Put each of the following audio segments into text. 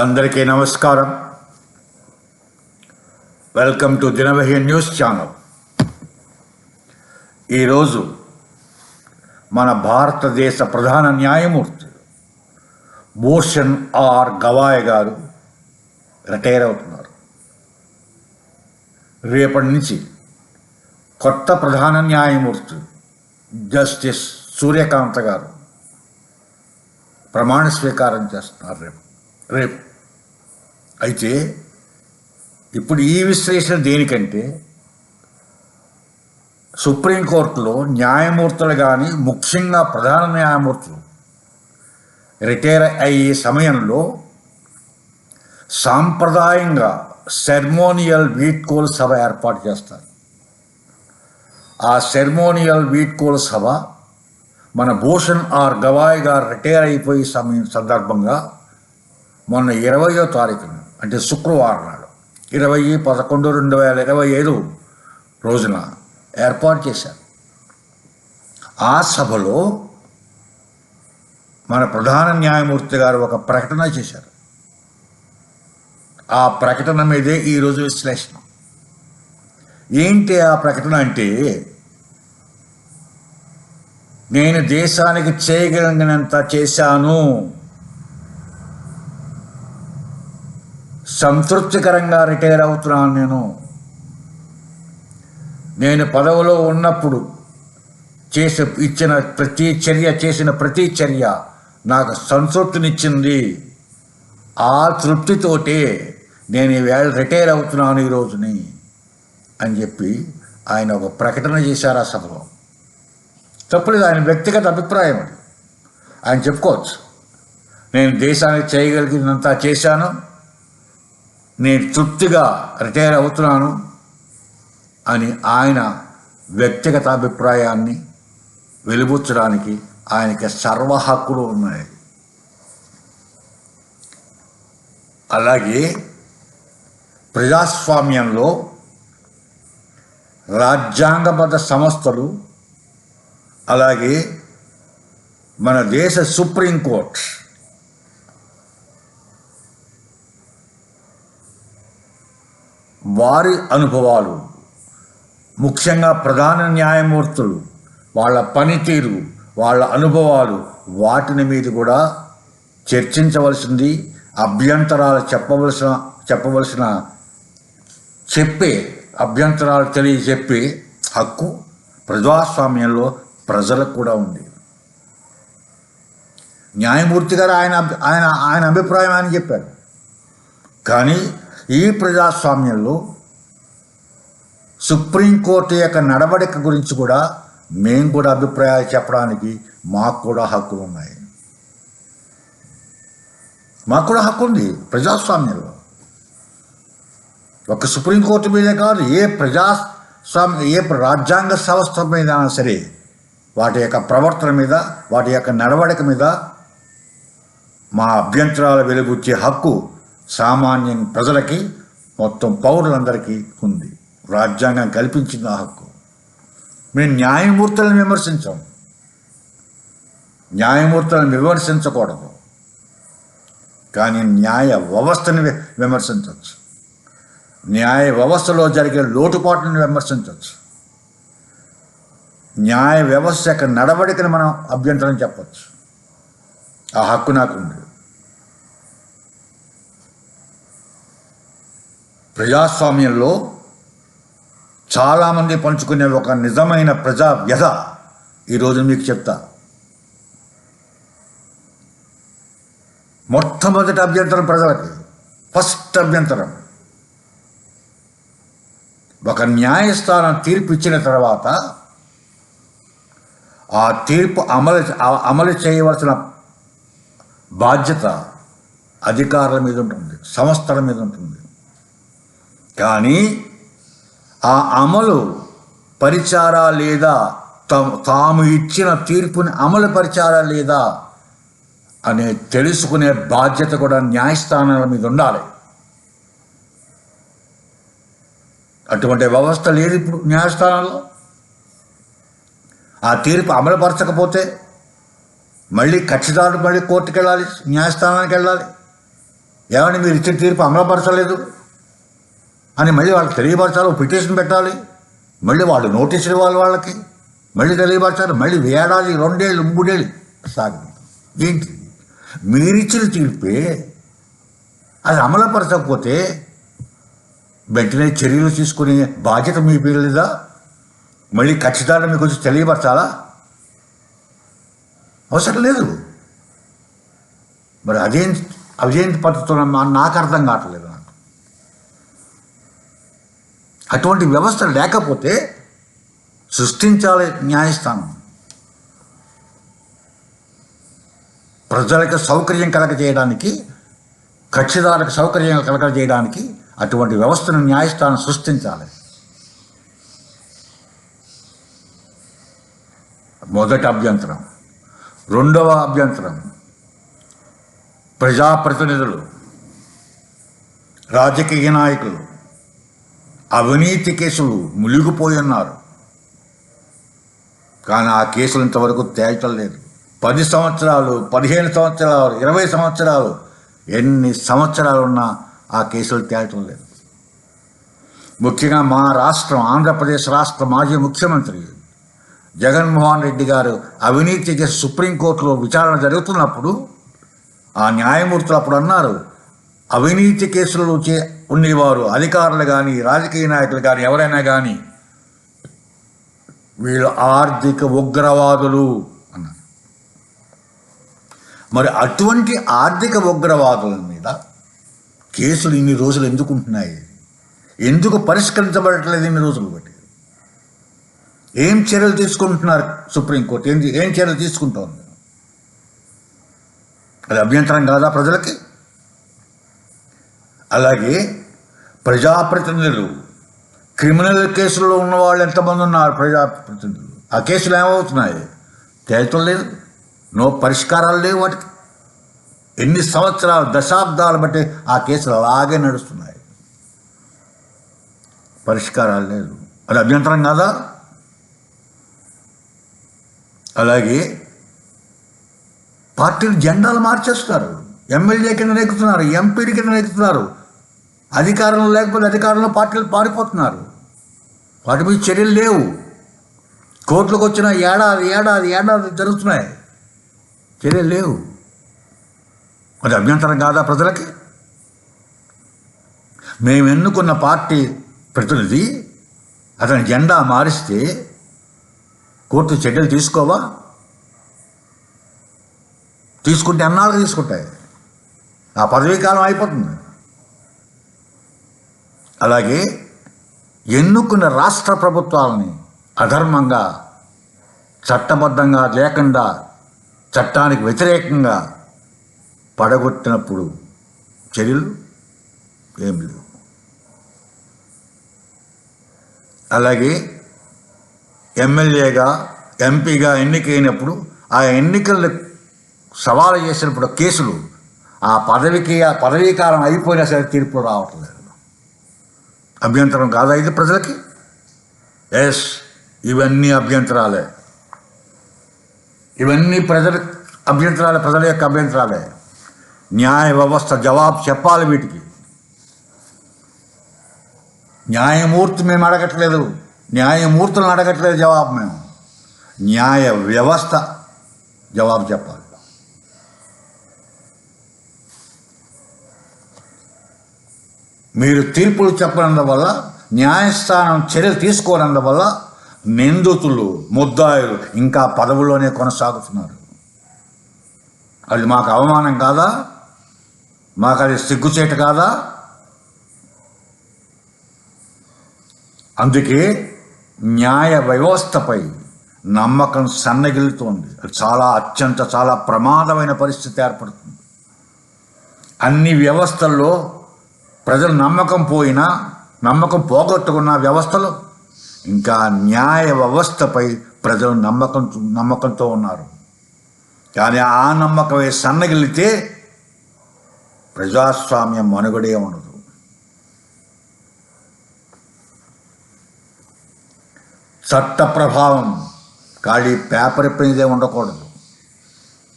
అందరికీ నమస్కారం. Welcome to Dinavahi news channel ఈరోజు మన భారతదేశ ప్రధాన న్యాయమూర్తి భూషణ్ ఆర్ గవాయ్ గారు రిటైర్ అవుతున్నారు. రేపటి నుంచి కొత్త ప్రధాన న్యాయమూర్తి జస్టిస్ సూర్యకాంత గారు ప్రమాణ స్వీకారం చేస్తున్నారు రేపు. రేపు. అయితే ఇప్పుడు ఈ విశ్లేషణ దేనికంటే సుప్రీంకోర్టులో న్యాయమూర్తులు కానీ ముఖ్యంగా ప్రధాన న్యాయమూర్తులు రిటైర్ అయ్యే సమయంలో సాంప్రదాయంగా సెర్మోనియల్ వీట్కోల్ సభ ఏర్పాటు చేస్తారు. ఆ సెర్మోనియల్ వీట్కోల్ సభ మన భూషణ్ ఆర్ గవాయ్ గారు రిటైర్ అయిపోయే సమయం సందర్భంగా మొన్న ఇరవయో తారీఖున అంటే శుక్రవారం నాడు ఇరవై పదకొండు రెండు వేల ఇరవై ఐదు రోజున ఏర్పాటు చేశారు. ఆ సభలో మన ప్రధాన న్యాయమూర్తి గారు ఒక ప్రకటన చేశారు. ఆ ప్రకటన మీదే ఈరోజు విశ్లేషణ. ఏంటి ఆ ప్రకటన అంటే నేను దేశానికి చేయగలిగినంత చేశాను. సంతృప్తికరంగా రిటైర్ అవుతున్నాను నేను. నేను పదవిలో ఉన్నప్పుడు చేసే ఇచ్చిన ప్రతి చర్య చేసిన ప్రతి చర్య నాకు సంతృప్తినిచ్చింది. ఆ తృప్తితోటే నేను ఈవేళ రిటైర్ అవుతున్నాను ఈ రోజుని అని చెప్పి ఆయన ఒక ప్రకటన చేశారు ఆ సభలో. తప్పలేదు ఆయన వ్యక్తిగత అభిప్రాయం అది. ఆయన చెప్పుకోవచ్చు. నేను దేశానికి చేయగలిగినంత చేశాను. నేను తృప్తిగా రిటైర్ అవుతున్నాను అని ఆయన వ్యక్తిగత అభిప్రాయాన్ని వెలుబుచ్చడానికి ఆయనకి సర్వ హక్కులు ఉన్నాయి. అలాగే ప్రజాస్వామ్యంలో రాజ్యాంగబద్ధ సంస్థలు అలాగే మన దేశ సుప్రీంకోర్టు వారి అనుభవాలు ముఖ్యంగా ప్రధాన న్యాయమూర్తులు వాళ్ళ పనితీరు వాళ్ళ అనుభవాలు వాటిని మీద కూడా చర్చించవలసింది అభ్యంతరాలు చెప్పవలసిన చెప్పవలసిన చెప్పే అభ్యంతరాలు తెలియజెప్పే హక్కు ప్రజాస్వామ్యంలో ప్రజలకు కూడా ఉంది. న్యాయమూర్తి గారు ఆయన ఆయన ఆయన అభిప్రాయం అని చెప్పారు. కానీ ఈ ప్రజాస్వామ్యంలో సుప్రీంకోర్టు యొక్క నడవడిక గురించి కూడా మేము కూడా అభిప్రాయాలు చెప్పడానికి మాకు కూడా హక్కులు ఉన్నాయి. మాకు కూడా హక్కు ఉంది ప్రజాస్వామ్యంలో. ఒక సుప్రీంకోర్టు మీదే కాదు ఏ ప్రజాస్వామ్య ఏ రాజ్యాంగ సంస్థ మీద సరే వాటి యొక్క ప్రవర్తన మీద వాటి యొక్క నడవడిక మీద మా అభ్యంతరాలు వెలుగుచ్చే హక్కు సామాన్య ప్రజలకి మొత్తం పౌరులందరికీ ఉంది. రాజ్యాంగం కల్పించింది ఆ హక్కు. మేము న్యాయమూర్తులను విమర్శించాం. న్యాయమూర్తులను విమర్శించకూడదు. కానీ న్యాయ వ్యవస్థని వి- విమర్శించవచ్చు. న్యాయ వ్యవస్థలో జరిగే లోటుపాట్లను విమర్శించవచ్చు. న్యాయ వ్యవస్థ యొక్క నడవడికను మనం అభ్యంతరం చెప్పచ్చు. ఆ హక్కు నాకు ఉంది ప్రజాస్వామ్యంలో చాలామంది పంచుకునే ఒక నిజమైన ప్రజా వ్యధ ఈరోజు మీకు చెప్తా. మొట్టమొదటి అభ్యంతరం ప్రజలకి ఫస్ట్ అభ్యంతరం. ఒక న్యాయస్థానం తీర్పు ఇచ్చిన తర్వాత ఆ తీర్పు అమలు అమలు చేయవలసిన బాధ్యత అధికారుల మీద ఉంటుంది సంస్థల మీద ఉంటుంది. కానీ ఆ అమలు పరిచారా లేదా? తాము తాము ఇచ్చిన తీర్పుని అమలు పరిచారా లేదా? అనే తెలుసుకునే బాధ్యత కూడా న్యాయస్థానాల మీద ఉండాలి. అటువంటి వ్యవస్థ లేదు ఇప్పుడు న్యాయస్థానంలో ఆ తీర్పు అమలుపరచకపోతే మళ్ళీ కక్షిదారుడు మళ్ళీ కోర్టుకు వెళ్ళాలి న్యాయస్థానానికి వెళ్ళాలి. ఏమని మీరు ఇచ్చిన తీర్పు అమలుపరచలేదు అని మళ్ళీ వాళ్ళకి తెలియపరచాలి ఒక పిటిషన్ పెట్టాలి. మళ్ళీ వాళ్ళు నోటీసులు ఇవ్వాలి వాళ్ళకి. మళ్ళీ తెలియపరచాలి మళ్ళీ ఏడాది రెండేళ్ళు మూడేళ్ళు. సాగింది ఏంటి? మీరిచ్చిన తీర్పే అది అమలుపరచకపోతే వెంటనే చర్యలు తీసుకునే బాధ్యత మీ పేరు లేదా? మళ్ళీ ఖచ్చితంగా మీకు వచ్చి తెలియపరచాలా? అవసరం లేదు. మరి అదేం అదేంటి పద్ధతులు నాకు అర్థం కావట్లేదు నాకు అటువంటి వ్యవస్థ లేకపోతే సృష్టించాలి న్యాయస్థానం. ప్రజలకు సౌకర్యం కలగజేయడానికి కక్షిదారులకు సౌకర్యం కలగజేయడానికి అటువంటి వ్యవస్థను న్యాయస్థానం సృష్టించాలి. మొదటి అభ్యంతరం. రెండవ అభ్యంతరం. ప్రజాప్రతినిధులు రాజకీయ నాయకులు. అవినీతి కేసులు మునిగిపోయి ఉన్నారు. కానీ ఆ కేసులు ఇంతవరకు తేల్చడం లేదు పది సంవత్సరాలు పదిహేను సంవత్సరాలు ఇరవై సంవత్సరాలు ఎన్ని సంవత్సరాలు ఉన్నా ఆ కేసులు తేల్చడం లేదు. ముఖ్యంగా మా రాష్ట్రం ఆంధ్రప్రదేశ్ రాష్ట్ర మాజీ ముఖ్యమంత్రి జగన్మోహన్ రెడ్డి గారు అవినీతి కేసు సుప్రీంకోర్టులో విచారణ జరుగుతున్నప్పుడు ఆ న్యాయమూర్తులు అప్పుడు అన్నారు అవినీతి కేసులు వచ్చే ఉండేవారు అధికారులు కానీ రాజకీయ నాయకులు కానీ ఎవరైనా కానీ వీళ్ళు ఆర్థిక ఉగ్రవాదులు అన్నారు. మరి అటువంటి ఆర్థిక ఉగ్రవాదుల మీద కేసులు ఇన్ని రోజులు ఎందుకు ఉంటున్నాయి ఎందుకు పరిష్కరించబడట్లేదు ఇన్ని రోజులు బట్టి ఏం చర్యలు తీసుకుంటున్నారు సుప్రీంకోర్టు? ఏం ఏం చర్యలు తీసుకుంటోంది? అది అభ్యంతరం కాదా ప్రజలకి? అలాగే ప్రజాప్రతినిధులు. క్రిమినల్ కేసుల్లో ఉన్న వాళ్ళు ఎంతమంది ఉన్నారు ప్రజాప్రతినిధులు? ఆ కేసులు ఏమవుతున్నాయి? తేల్చడం లేదు. నో పరిష్కారాలు లేవు వాటికి. ఎన్ని సంవత్సరాలు దశాబ్దాలు బట్టి ఆ కేసులు అలాగే నడుస్తున్నాయి. పరిష్కారాలు లేదు. అది అభ్యంతరం కాదా? అలాగే పార్టీలు జెండాలు మార్చేస్తున్నారు. ఎమ్మెల్యే కింద నెక్కుతున్నారు ఎంపీల కింద నెక్కుతున్నారు. అధికారంలో లేకపోతే అధికారంలో పార్టీలు పారిపోతున్నారు. వాటి మీద చర్యలు లేవు. కోర్టులకు వచ్చిన ఏడాది ఏడాది ఏడాది జరుగుతున్నాయి. చర్యలు లేవు. అది అభ్యంతరం కాదా ప్రజలకి? మేము ఎన్నుకున్న పార్టీ ప్రతినిధి అతని జెండా మారిస్తే కోర్టు చర్యలు తీసుకోవా? తీసుకుంటే అన్నాళ్ళు తీసుకుంటాయి. ఆ పదవీ కాలం అయిపోతుంది. అలాగే ఎన్నుకున్న రాష్ట్ర ప్రభుత్వాలని అధర్మంగా చట్టబద్ధంగా లేకుండా చట్టానికి వ్యతిరేకంగా పడగొట్టినప్పుడు చర్యలు ఏం లేవు. అలాగే ఎమ్మెల్యేగా ఎంపీగా ఎన్నికైనప్పుడు ఆ ఎన్నికలను సవాలు చేసినప్పుడు కేసులు ఆ పదవికి ఆ పదవీకాలం అయిపోయినా సరే తీర్పులు రావట్లేదు. అభ్యంతరం కాదా ఇది ప్రజలకి ఎస్ ఇవన్నీ అభ్యంతరాలే ఇవన్నీ ప్రజల అభ్యంతరాలే ప్రజల యొక్క అభ్యంతరాలే న్యాయ వ్యవస్థ జవాబు చెప్పాలి వీటికి న్యాయమూర్తి మేము అడగట్లేదు న్యాయమూర్తులను అడగట్లేదు జవాబు మేము న్యాయ వ్యవస్థ జవాబు చెప్పాలి మీరు తీర్పులు చెప్పనందువల్ల న్యాయస్థానం చర్యలు తీసుకోనందువల్ల నిందితులు ముద్దాయిలు ఇంకా పదవుల్లోనే కొనసాగుతున్నారు. అది మాకు అవమానం కాదా? మాకు అది సిగ్గుచేట కాదా? అందుకే న్యాయ వ్యవస్థపై నమ్మకం సన్నగిలుతోంది అది చాలా అత్యంత చాలా ప్రమాదమైన పరిస్థితి ఏర్పడుతుంది. అన్ని వ్యవస్థల్లో ప్రజల నమ్మకం పోయినా నమ్మకం పోగొట్టుకున్న వ్యవస్థలు ఇంకా న్యాయ వ్యవస్థపై ప్రజలు నమ్మకం నమ్మకంతో ఉన్నారు. కానీ ఆ నమ్మకమే సన్నగిలితే ప్రజాస్వామ్యం మనుగడే ఉండదు. చట్ట ప్రభావం ఖాళీ పేపర్ మీదే ఉండకూడదు.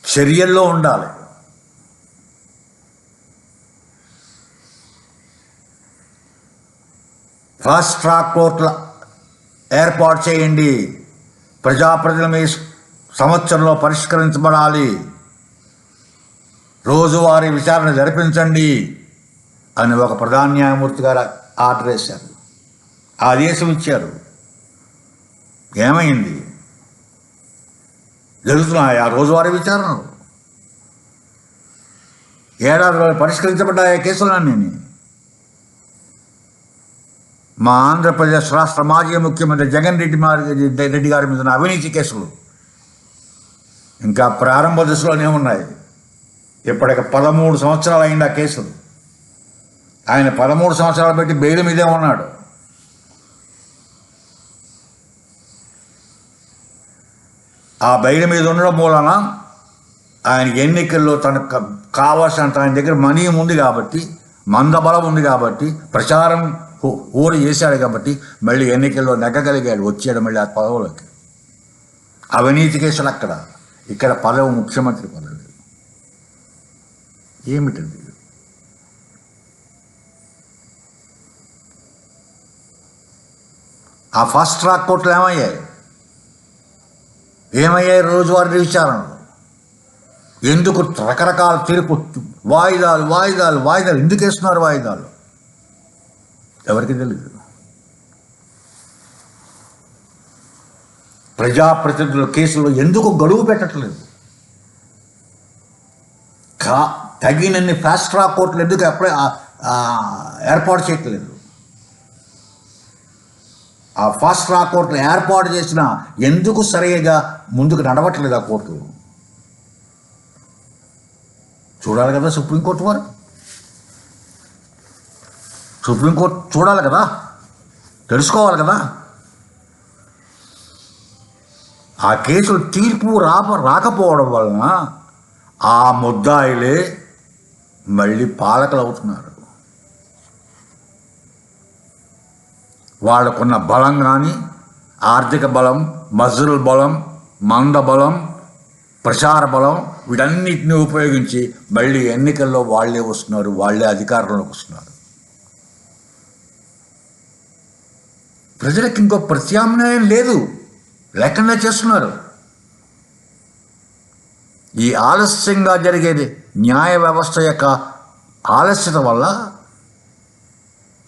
చర్యల్లో ఉండాలి. ఫాస్ట్ ట్రాక్ కోర్టుల ఏర్పాటు చేయండి. ప్రజాప్రతినిధుల మీ సంవత్సరంలో పరిష్కరించబడాలి. రోజువారీ విచారణ జరిపించండి అని ఒక ప్రధాన న్యాయమూర్తి గారు ఆర్డర్ వేశారు. ఆదేశం ఇచ్చారు. ఏమైంది? జరుగుతున్నాయి ఆ రోజువారీ విచారణలు? ఏడాది పరిష్కరించబడ్డాయి కేసులన్నీ? మా ఆంధ్రప్రదేశ్ రాష్ట్ర మాజీ ముఖ్యమంత్రి జగన్ రెడ్డి రెడ్డి గారి మీద ఉన్న అవినీతి కేసులు. ఇంకా ప్రారంభ దశలోనే ఉన్నాయి. ఇప్పటికి పదమూడు సంవత్సరాలు అయింది ఆ కేసులు ఆయన పదమూడు సంవత్సరాలు పెట్టి బెయిల్ మీదే ఉన్నాడు. ఆ బయట మీద ఉండడం మూలన ఆయన ఎన్నికల్లో తనకు కావాల్సినంత ఆయన దగ్గర మనీ ఉంది కాబట్టి మందబలం ఉంది కాబట్టి ప్రచారం ఓడి చేశాడు కాబట్టి మళ్ళీ ఎన్నికల్లో నెగ్గగలిగాడు. వచ్చాడు మళ్ళీ ఆ పదవులోకి. అవినీతి కేసులు అక్కడ. ఇక్కడ పదవి ముఖ్యమంత్రి పదవి. ఏమిటది ఆ ఫాస్ట్ ట్రాక్ కోర్టులు ఏమయ్యాయి? ఏమయ్యాయి రోజువారీ విచారణలు? ఎందుకు రకరకాల తీర్పు? వాయిదాలు వాయిదాలు వాయిదాలు. ఎందుకు వేస్తున్నారు వాయిదాలు? ఎవరికి తెలియదు ప్రజాప్రతినిధుల కేసులో ఎందుకు గడువు పెట్టట్లేదు? కా తగినన్ని ఫాస్ట్ ట్రాక్ కోర్టులు ఎందుకు అప్పుడే ఏర్పాటు చేయట్లేదు? ఆ ఫాస్ట్ ట్రాక్ కోర్టులు ఏర్పాటు చేసినా ఎందుకు సరిగా ముందుకు నడవట్లేదు ఆ కోర్టు? చూడాలి కదా సుప్రీంకోర్టు వారు. సుప్రీంకోర్టు చూడాలి కదా? తెలుసుకోవాలి కదా? ఆ కేసులు తీర్పు రాప రాకపోవడం వలన ఆ ముద్దాయిలే మళ్ళీ పాలకులు అవుతున్నారు వాళ్ళకున్న బలం కానీ ఆర్థిక బలం మజుల్ బలం మంద బలం ప్రచార బలం వీటన్నిటిని ఉపయోగించి మళ్ళీ ఎన్నికల్లో వాళ్ళే వస్తున్నారు వాళ్ళే అధికారంలోకి వస్తున్నారు. ప్రజలకు ఇంకో ప్రత్యామ్నాయం లేదు. లేకుండా చేస్తున్నారు. ఈ ఆలస్యంగా జరిగేది న్యాయ వ్యవస్థ యొక్క ఆలస్యత వల్ల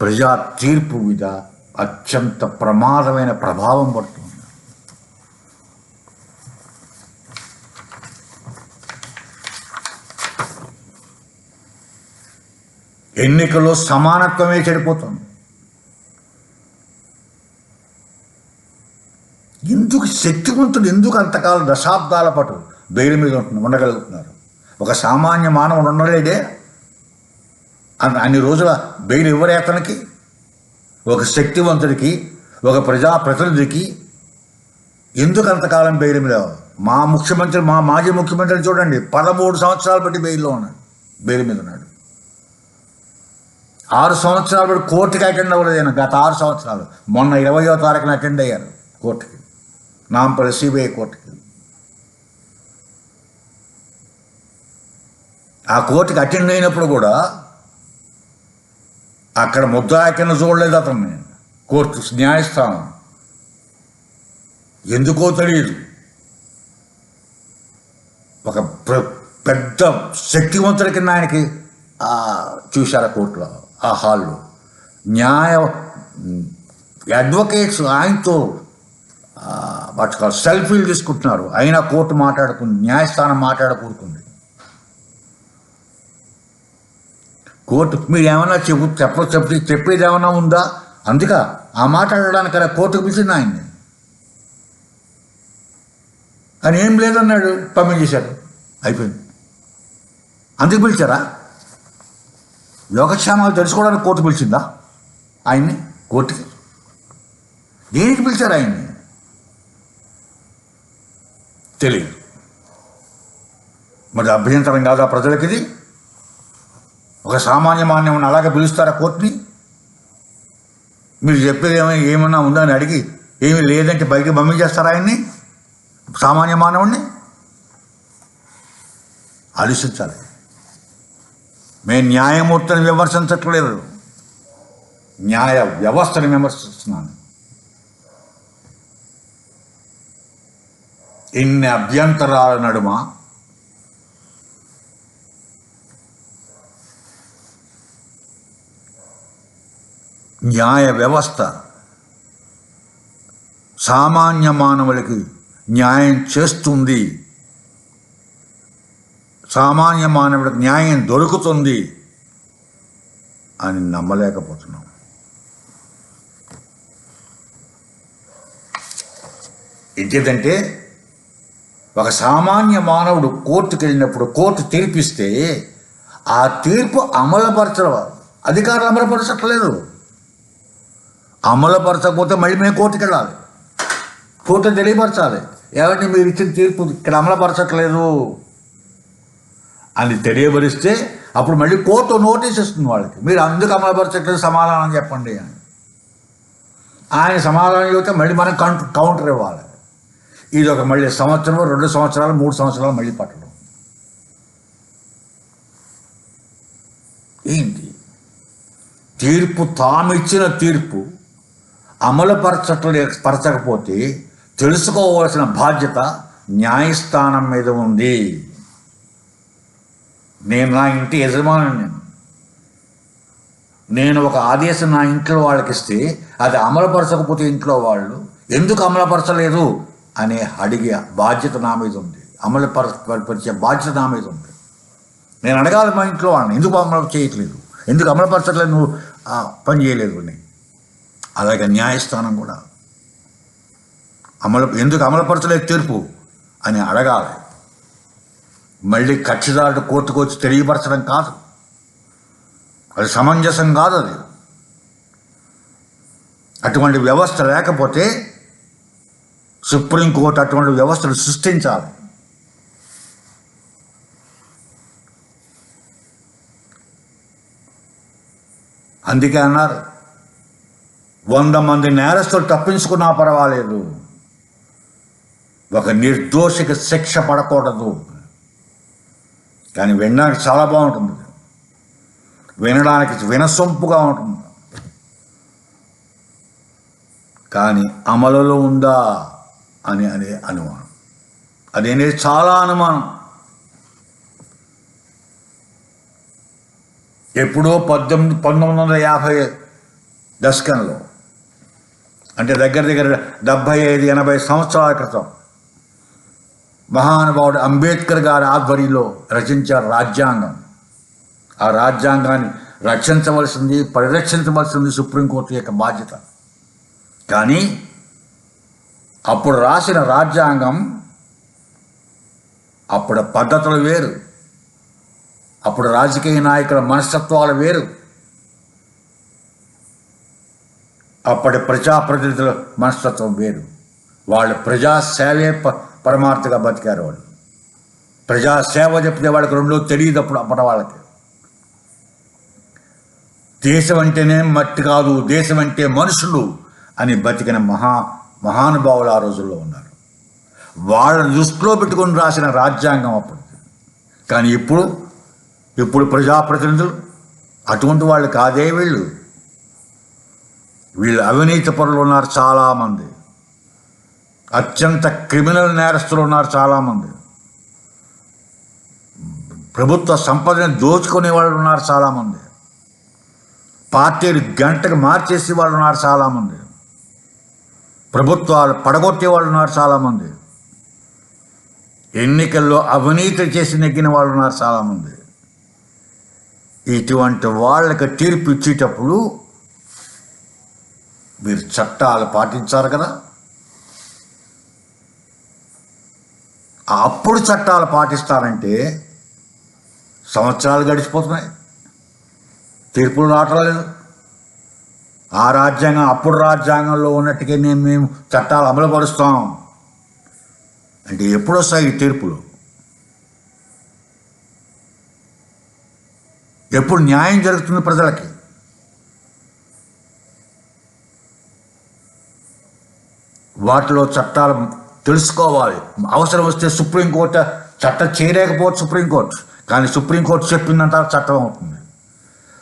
ప్రజా తీర్పు మీద అత్యంత ప్రమాదమైన ప్రభావం పడుతుంది. ఎన్నికల్లో సమానత్వమే చెడిపోతుంది ఎందుకు శక్తివంతుడు ఎందుకు అంతకాలం దశాబ్దాల పాటు బెయిల్ మీద ఉండగలుగుతున్నారు? ఒక సామాన్య మానవుడు ఉండలేడే? అన్ని అన్ని రోజుల బెయిల్ ఇవ్వరే అతనికి? ఒక శక్తివంతుడికి ఒక ప్రజాప్రతినిధికి ఎందుకు అంతకాలం బెయిల్ మీద? మా ముఖ్యమంత్రి మా మాజీ ముఖ్యమంత్రిని చూడండి పదమూడు సంవత్సరాలు బట్టి బెయిల్లో ఉన్నాడు బెయిల్ మీద ఉన్నాడు. ఆరు సంవత్సరాలు బట్టి కోర్టుకి అటెండ్ అవ్వలేదు గత ఆరు సంవత్సరాలు. మొన్న ఇరవయో తారీఖున అటెండ్ అయ్యారు కోర్టుకి. నాంపల్లి సిబిఐ కోర్టు ఆ కోర్టుకి అటెండ్ అయినప్పుడు కూడా అక్కడ ముద్దాయి కింద చూడలేదు అతన్ని కోర్టు న్యాయస్థానం ఎందుకో తెలియదు ఒక పెద్ద శక్తివంతుల కింద ఆయనకి ఆ, చూశారు ఆ కోర్టులో ఆ హాల్లో న్యాయ అడ్వకేట్స్ ఆయనతో సెల్ఫీలు తీసుకుంటున్నారు. అయినా కోర్టు మాట్లాడుకుంది న్యాయస్థానం మాట్లాడకూడుకుంది. కోర్టు మీరు ఏమైనా చెప్పు చెప్ప చెప్పి చెప్పేది ఏమైనా ఉందా? అందుక ఆ మాట్లాడడానికి కోర్టుకు పిలిచింది ఆయన్ని. అని ఏం లేదన్నాడు. పంపించేశాడు అయిపోయింది. అందుకు పిలిచారా? యోగక్షేమాలు తెలుసుకోవడానికి కోర్టు పిలిచిందా? ఆయన్ని? కోర్టుకి? దేనికి పిలిచారు ఆయన్ని? తెలియదు. మరి అభ్యంతరం కాదా ప్రజలకి ఇది ఒక సామాన్య మాన్యం అలాగే పిలుస్తారా కోర్టుని? మీరు చెప్పేది ఏమైనా ఏమన్నా ఉందా అని అడిగి ఏమీ లేదంటే బయటికి పంపించేస్తారా ఆయన్ని? సామాన్య మానవుణ్ణి? ఆలోచించాలి. మేము న్యాయమూర్తిని విమర్శించట్లేదు. న్యాయ వ్యవస్థను విమర్శిస్తున్నాను. ఇన్ని అభ్యంతరాల నడుమ. న్యాయ వ్యవస్థ. సామాన్య మానవులకి న్యాయం చేస్తుంది. సామాన్య మానవుడికి న్యాయం దొరుకుతుంది అని నమ్మలేకపోతున్నాం. ఇంకేదంటే ఒక సామాన్య మానవుడు కోర్టుకు వెళ్ళినప్పుడు కోర్టు తీర్పిస్తే ఆ తీర్పు అమలుపరచడం అధికారులు అమలుపరచట్లేదు. అమలుపరచకపోతే మళ్ళీ మేము కోర్టుకు వెళ్ళాలి. కోర్టు తెలియపరచాలి. ఏమంటే మీరు ఇచ్చిన తీర్పు ఇక్కడ అమలుపరచట్లేదు అని తెలియపరిస్తే అప్పుడు మళ్ళీ కోర్టు నోటీస్ ఇస్తుంది వాళ్ళకి. మీరు అందుకు అమలుపరచట్లేదు సమాధానం చెప్పండి అని. ఆయన సమాధానం చెబితే మళ్ళీ మనం కౌంటర్ కౌంటర్ ఇవ్వాలి. ఇది ఒక మళ్ళీ సంవత్సరం రెండు సంవత్సరాలు మూడు సంవత్సరాలు మళ్ళీ పట్టడం. ఏంటి? తీర్పు తామిచ్చిన తీర్పు అమలుపరచట్లే పరచకపోతే తెలుసుకోవాల్సిన బాధ్యత న్యాయస్థానం మీద ఉంది. నేను నా ఇంటి యజమాని నేను. నేను ఒక ఆదేశం నా ఇంట్లో వాళ్ళకి ఇస్తే అది అమలుపరచకపోతే ఇంట్లో వాళ్ళు ఎందుకు అమలుపరచలేదు? అనే అడిగే బాధ్యత నా మీద ఉంది. అమలు పరిచే బాధ్యత నా మీద ఉంది. నేను అడగాలి మా ఇంట్లో వాళ్ళని ఎందుకు అమలు చేయట్లేదు? ఎందుకు అమలుపరచట్లేదు నువ్వు? పని చేయలేదు అని అలాగే న్యాయస్థానం కూడా. అమలు ఎందుకు అమలుపరచలేదు తీర్పు? అని అడగాలి. మళ్ళీ కక్షిదారుడు కోర్టుకు వచ్చి తెలియపరచడం కాదు. అది సమంజసం కాదు అది. అటువంటి వ్యవస్థ లేకపోతే సుప్రీంకోర్టు అటువంటి వ్యవస్థను సృష్టించాలి. అందుకే అన్నారు వంద మంది నేరస్తులు తప్పించుకున్నా పర్వాలేదు. ఒక నిర్దోషికి శిక్ష పడకూడదు. కానీ వినడానికి చాలా బాగుంటుంది. వినడానికి వినసొంపుగా ఉంటుంది. కానీ అమలులో ఉందా? అని అనే అనుమానం. అదేనేది చాలా అనుమానం. ఎప్పుడో పద్దెనిమిది పంతొమ్మిది వందల యాభై దశకంలో అంటే దగ్గర దగ్గర డెబ్భై ఐదు ఎనభై సంవత్సరాల క్రితం మహానుభావుడు అంబేద్కర్ గారి ఆధ్వర్యంలో రచించారు రాజ్యాంగం. ఆ రాజ్యాంగాన్ని రక్షించవలసింది పరిరక్షించవలసింది సుప్రీంకోర్టు యొక్క బాధ్యత. కానీ అప్పుడు రాసిన రాజ్యాంగం అప్పుడు పద్ధతులు వేరు. అప్పుడు రాజకీయ నాయకుల మనస్తత్వాలు వేరు. అప్పటి ప్రజాప్రతినిధుల మనస్తత్వం వేరు. వాళ్ళు ప్రజాసేవే ప పరమార్థగా బతికారు వాళ్ళు. ప్రజాసేవ చెప్తే వాళ్ళకి రెండో తెలియదు అప్పుడు అప్పటి వాళ్ళకి. దేశం అంటేనే మట్టి కాదు దేశం అంటే మనుషులు అని బతికిన మహా మహానుభావులు ఆ రోజుల్లో ఉన్నారు. వాళ్ళని దృష్టిలో పెట్టుకొని రాసిన రాజ్యాంగం అప్పుడు. కానీ ఇప్పుడు ఇప్పుడు ప్రజాప్రతినిధులు అటువంటి వాళ్ళు కాదే వీళ్ళు. వీళ్ళు అవినీతి పరులు ఉన్నారు చాలామంది. అత్యంత క్రిమినల్ నేరస్తులు ఉన్నారు చాలామంది. ప్రభుత్వ సంపదని దోచుకునే వాళ్ళు ఉన్నారు చాలామంది. పార్టీలు గంటకు మార్చేసి వాళ్ళు ఉన్నారు చాలామంది. ప్రభుత్వాలు పడగొట్టే వాళ్ళు ఉన్నారు చాలామంది. ఎన్నికల్లో అవినీతి చేసి నెగ్గిన వాళ్ళు ఉన్నారు చాలామంది. ఇటువంటి వాళ్ళకి తీర్పు ఇచ్చేటప్పుడు మీరు చట్టాలు పాటించారు కదా? అప్పుడు చట్టాలు పాటిస్తారంటే సంవత్సరాలు గడిచిపోతున్నాయి. తీర్పులు రావట్లేదు ఆ రాజ్యాంగం అప్పుడు రాజ్యాంగంలో ఉన్నట్టుగా నేను మేము చట్టాలు అమలుపరుస్తాం అంటే ఎప్పుడు వస్తాయి ఈ తీర్పులు. ఎప్పుడు న్యాయం జరుగుతుంది ప్రజలకి. వాటిలో చట్టాలు తెలుసుకోవాలి. అవసరం వస్తే సుప్రీంకోర్టు చట్టం చేయలేకపోవచ్చు సుప్రీంకోర్టు. కానీ సుప్రీంకోర్టు చెప్పిందంట చట్టం అవుతుంది.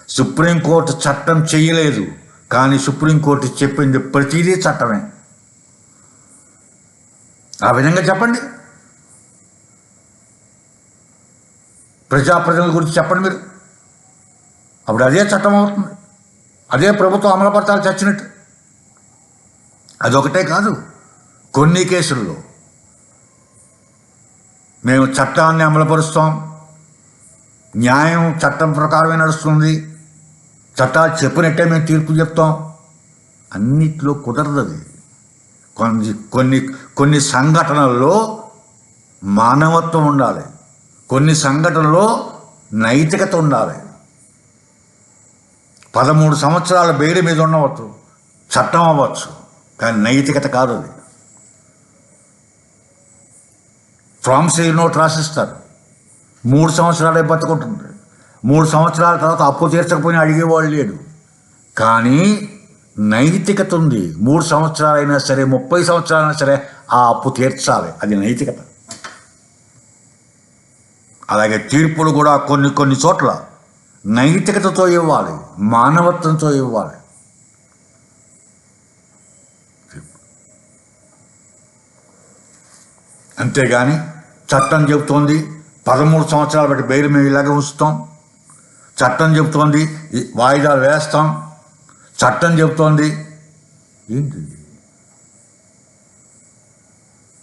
సుప్రీంకోర్టు చట్టం చేయలేదు. కానీ సుప్రీంకోర్టు చెప్పింది ప్రతిదీ చట్టమే. ఆ విధంగా చెప్పండి. ప్రజాప్రజల గురించి చెప్పండి మీరు. అప్పుడు అదే చట్టం అవుతుంది. అదే ప్రభుత్వం అమలుపరచాలి చచ్చినట్టు. అదొకటే కాదు. కొన్ని కేసుల్లో మేము చట్టాన్ని అమలుపరుస్తాం. న్యాయం చట్టం ప్రకారమే నడుస్తుంది. చట్టాలు చెప్పినట్టే మేము తీర్పు చెప్తాం. అన్నిట్లో కుదరదు అది కొన్ని కొన్ని కొన్ని సంఘటనల్లో మానవత్వం ఉండాలి. కొన్ని సంఘటనలో నైతికత ఉండాలి. పదమూడు సంవత్సరాల బెయిల్ మీద ఉండవచ్చు. చట్టం అవ్వచ్చు. కానీ నైతికత కాదు అది. ప్రామిసరీ నోట్ రాసిస్తారు. మూడు సంవత్సరాలే బతుకుంటుంది. మూడు సంవత్సరాల తర్వాత అప్పు తీర్చకపోయినా అడిగేవాళ్ళు లేడు. కానీ నైతికత ఉంది. మూడు సంవత్సరాలైనా సరే ముప్పై సంవత్సరాలైనా సరే ఆ అప్పు తీర్చాలి. అది నైతికత. అలాగే తీర్పులు కూడా కొన్ని కొన్ని చోట్ల నైతికతతో ఇవ్వాలి మానవత్వంతో ఇవ్వాలి. అంతేగాని చట్టం చెబుతోంది పదమూడు సంవత్సరాలు బట్టి బెయిల్ మేము ఇలాగే ఉంచుతాం. చట్టం చెబుతోంది వాయిదాలు వేస్తాం. చట్టం చెబుతోంది ఏంటి ఇది?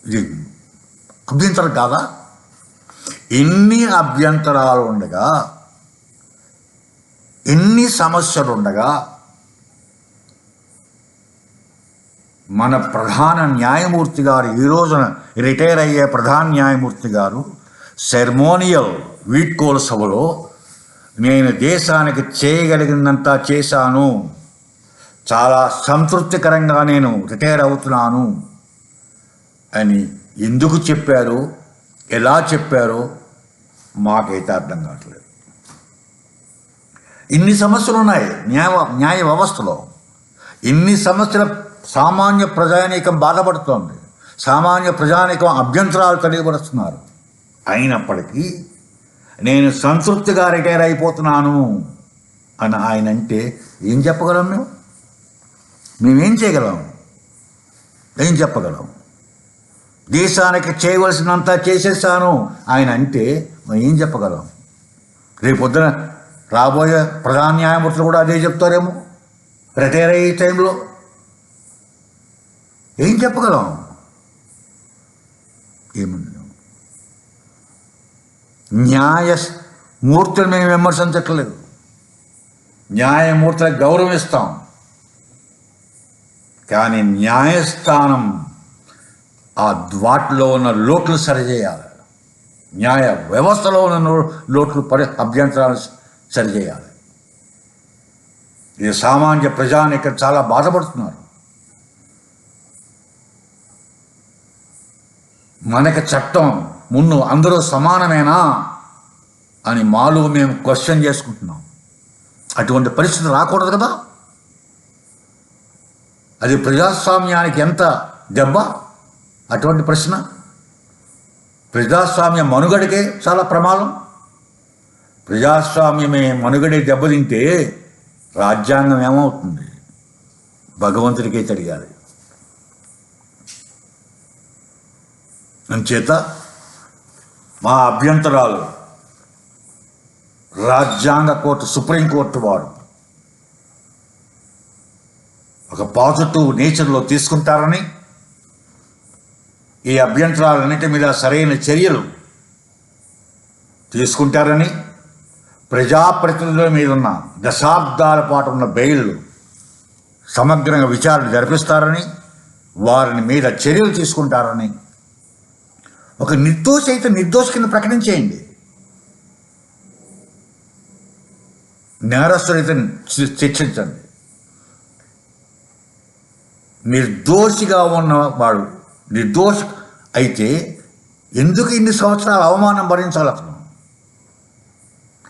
ఇది అభ్యంతరం కాదా? ఎన్ని అభ్యంతరాలు ఉండగా ఎన్ని సమస్యలు ఉండగా మన ప్రధాన న్యాయమూర్తి గారు ఈ రోజున రిటైర్ అయ్యే ప్రధాన న్యాయమూర్తి గారు సెర్మోనియల్ వీడ్కోలు సభలో నేను దేశానికి చేయగలిగినంత చేశాను. చాలా సంతృప్తికరంగా నేను రిటైర్ అవుతున్నాను. అని ఎందుకు చెప్పారు? ఎలా చెప్పారో? మాకైతే అర్థం కావట్లేదు. ఇన్ని సమస్యలు ఉన్నాయి న్యాయ న్యాయ వ్యవస్థలో. ఇన్ని సమస్యల సామాన్య ప్రజానీకం బాధపడుతోంది. సామాన్య ప్రజానీకం అభ్యంతరాలు తెలియపరుస్తున్నారు. అయినప్పటికీ నేను సంతృప్తిగా రిటైర్ అయిపోతున్నాను అని ఆయన అంటే ఏం చెప్పగలం మేము? మేమేం చేయగలం? ఏం చెప్పగలం? దేశానికి చేయవలసినంత చేసేసాను ఆయన అంటే మనం ఏం చెప్పగలం? రేపు పొద్దున రాబోయే ప్రధాన న్యాయమూర్తులు కూడా అదే చెప్తారేమో? రిటైర్ అయ్యే టైంలో ఏం చెప్పగలం? ఏముంది? న్యాయ మూర్తులు మేము విమర్శించట్లేదు. న్యాయమూర్తులకు గౌరవిస్తాం కానీ న్యాయస్థానం ఆ వాటిలో ఉన్న లోట్లు సరిచేయాలి. న్యాయ వ్యవస్థలో ఉన్న లోట్లు పరి అభ్యంతరాలు సరిచేయాలి. ఈ సామాన్య ప్రజానికి చాలా బాధపడుతున్నారు. మనకి చట్టం మున్ను అందరూ సమానమేనా అని మాలో మేము క్వశ్చన్ చేసుకుంటున్నాం. అటువంటి పరిస్థితి రాకూడదు కదా? అది ప్రజాస్వామ్యానికి ఎంత దెబ్బ? అటువంటి ప్రశ్న. ప్రజాస్వామ్య మనుగడకే చాలా ప్రమాదం. ప్రజాస్వామ్యమే మనుగడే దెబ్బతింటే రాజ్యాంగం ఏమవుతుంది? భగవంతుడికే తెలియాలి. అంచేత మా అభ్యంతరాలు. రాజ్యాంగ కోర్టు సుప్రీంకోర్టు వారు. ఒక పాజిటివ్ నేచర్లో తీసుకుంటారని ఈ అభ్యంతరాలన్నిటి మీద సరైన చర్యలు తీసుకుంటారని ప్రజాప్రతినిధుల మీద ఉన్న దశాబ్దాల పాటు ఉన్న బెయిల్లు సమగ్రంగా విచారణ జరిపిస్తారని వారిని మీద చర్యలు తీసుకుంటారని ఒక నిర్దోషి అయితే నిర్దోషి కింద ప్రకటించేయండి నేరస్తుడైతే శి- శిక్షించండి నిర్దోషిగా ఉన్నవాడు నిర్దోష అయితే ఎందుకు ఇన్ని సంవత్సరాలు అవమానం భరించాలి అతను?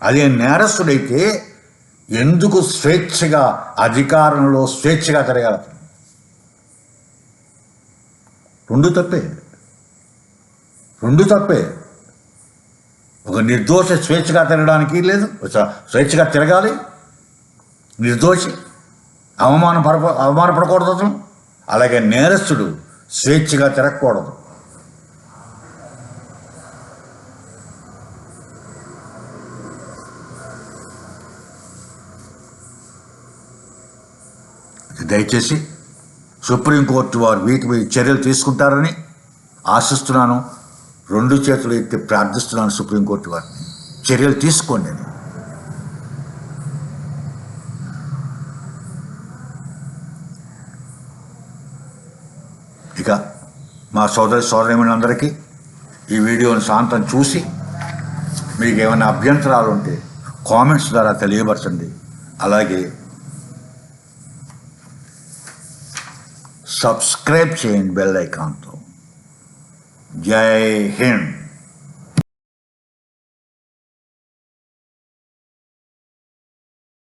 అదే నేరస్తుడైతే ఎందుకు స్వేచ్ఛగా అధికారంలో స్వేచ్ఛగా తిరగాలి అతను? రెండు తప్పే. రెండు తప్పే. ఒక నిర్దోష స్వేచ్ఛగా తిరగడానికి లేదు స్వేచ్ఛగా తిరగాలి. నిర్దోషి అవమాన పడ అవమానపడకూడదు అతను. అలాగే నేరస్తుడు స్వేచ్ఛగా తిరగకూడదు. దయచేసి సుప్రీంకోర్టు వారు వీటి చర్యలు తీసుకుంటారని ఆశిస్తున్నాను. రెండు చేతులు ఎత్తి ప్రార్థిస్తున్నాను సుప్రీంకోర్టు వారిని. చర్యలు తీసుకోండి అని. ఇక మా సోదరి సోదరిమణులందరికీ ఈ వీడియోను శాంతం చూసి మీకు ఏమైనా అభ్యంతరాలు ఉంటే కామెంట్స్ ద్వారా తెలియపరచండి. అలాగే సబ్స్క్రైబ్ చేయండి బెల్ ఐకాన్తో. जय हिंद।